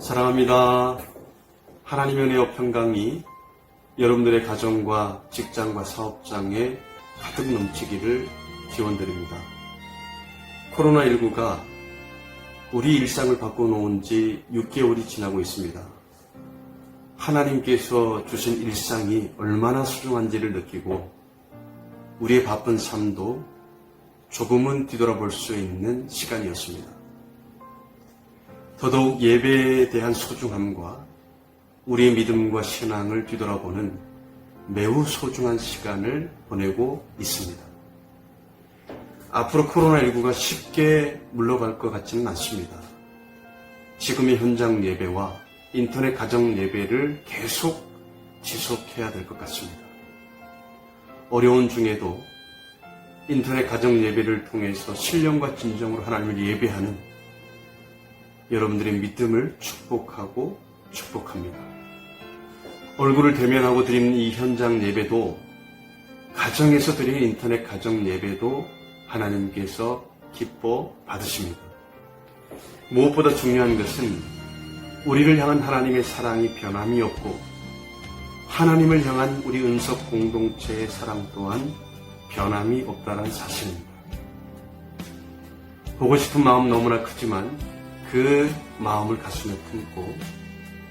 사랑합니다. 하나님의 은혜와 평강이 여러분들의 가정과 직장과 사업장에 가득 넘치기를 기원드립니다. 코로나19가 우리 일상을 바꿔놓은 지 6개월이 지나고 있습니다. 하나님께서 주신 일상이 얼마나 소중한지를 느끼고 우리의 바쁜 삶도 조금은 뒤돌아볼 수 있는 시간이었습니다. 더더욱 예배에 대한 소중함과 우리의 믿음과 신앙을 뒤돌아보는 매우 소중한 시간을 보내고 있습니다. 앞으로 코로나19가 쉽게 물러갈 것 같지는 않습니다. 지금의 현장 예배와 인터넷 가정 예배를 계속 지속해야 될 것 같습니다. 어려운 중에도 인터넷 가정 예배를 통해서 신령과 진정으로 하나님을 예배하는 여러분들의 믿음을 축복하고 축복합니다. 얼굴을 대면하고 드리는 이 현장 예배도 가정에서 드리는 인터넷 가정 예배도 하나님께서 기뻐 받으십니다. 무엇보다 중요한 것은 우리를 향한 하나님의 사랑이 변함이 없고 하나님을 향한 우리 은석 공동체의 사랑 또한 변함이 없다는 사실입니다. 보고 싶은 마음 너무나 크지만 그 마음을 가슴에 품고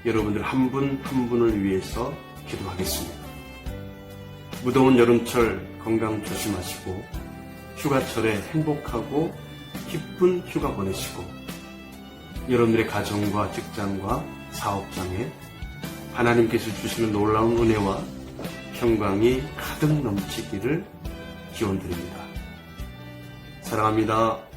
여러분들 한분한 분을 위해서 기도하겠습니다. 무더운 여름철 건강 조심하시고 휴가철에 행복하고 기쁜 휴가 보내시고 여러분들의 가정과 직장과 사업장에 하나님께서 주시는 놀라운 은혜와 평강이 가득 넘치기를 기원드립니다. 사랑합니다.